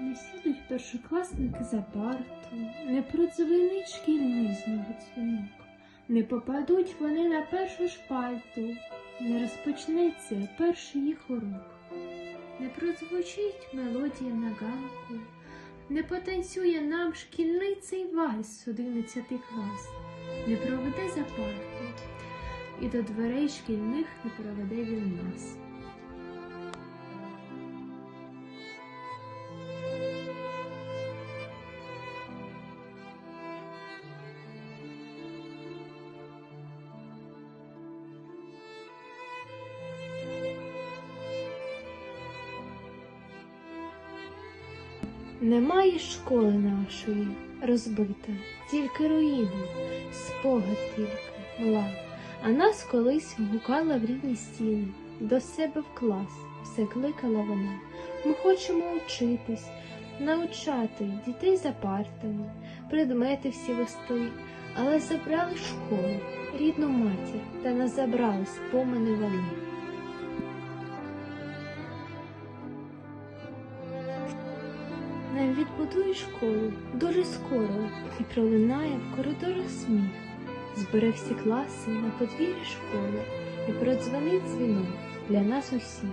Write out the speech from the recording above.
Не сідуть першокласники за парту, не продзвенить шкільний знову дзвінок, не попадуть вони на першу шпальту, не розпочнеться перший їх урок, не прозвучить мелодія на ганку, не потанцює нам шкільний цей вальс одинадцятий клас, не проведе за парту, і до дверей шкільних не проведе він нас. Немає школи нашої розбита, тільки руїни, спогад тільки мла. А нас колись гукала в рідні стіни, до себе в клас, все кликала вона. Ми хочемо учитись, навчати дітей за партами, предмети всі вести, але забрали школу, рідну матір, та нас забрали спомини вони. Нам відбудує школу дуже скоро і пролунає в коридорах сміх. Збере всі класи на подвір'ї школи і продзвонить дзвінок для нас усіх.